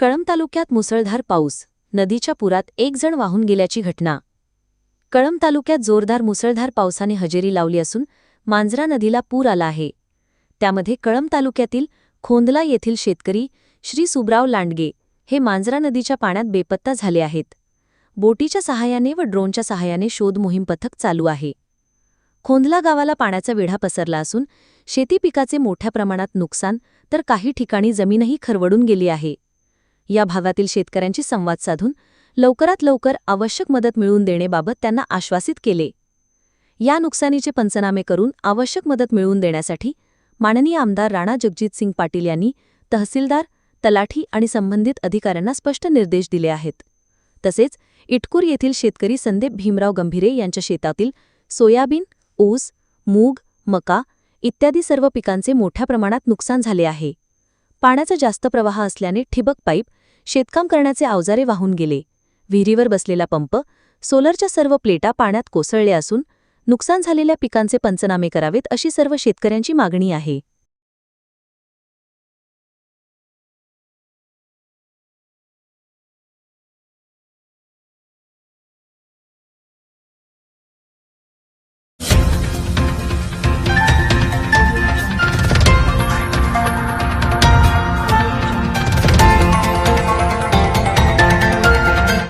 कळंब तालुक्यात मुसळधार पाऊस. नदीच्या पुरात एक जण वाहून गेल्याची घटना. कळंब तालुक्यात जोरदार मुसळधार पावसाने हजेरी लावली असून मांजरा नदीला पूर आला आहे. त्यामध्ये कळंब तालुक्यातील खोंदला येथील शेतकरी श्री सुब्राव लांडगे हे मांजरा नदीच्या पाण्यात बेपत्ता झाले आहेत. बोटीच्या सहाय्याने व ड्रोनच्या सहाय्याने शोध मोहीम पथक चालू आहे. खोंदला गावाला पाण्याचा वेढा पसरला असून शेती पिकाचे मोठ्या प्रमाणात नुकसान तर काही ठिकाणी जमीनही खरवडून गेली आहे. या भागातील शेतकऱ्यांशी संवाद साधून लवकरात लवकर आवश्यक मदत मिळवून देण्याबाबत त्यांना आश्वासित केले. या नुकसानीचे पंचनामे करून आवश्यक मदत मिळवून देण्यासाठी माननीय आमदार राणा जगजितसिंग पाटील यांनी तहसीलदार तलाठी आणि संबंधित अधिकाऱ्यांना स्पष्ट निर्देश दिले आहेत. तसेच इटकूर येथील शेतकरी संदीप भीमराव गंभीरे यांच्या शेतातील सोयाबीन ऊस मूग मका इत्यादी सर्व पिकांचे मोठ्या प्रमाणात नुकसान झाले आहे. पाण्याचा जास्त प्रवाह असल्याने ठिबक पाईप शेतकाम करण्याचे अवजारे वाहून गेले. विहिरीवर बसलेला पंप सोलरच्या सर्व प्लेटा पाण्यात कोसळल्या असून नुकसान झालेल्या पिकांचे पंचनामे करावेत अशी सर्व शेतकऱ्यांची मागणी आहे.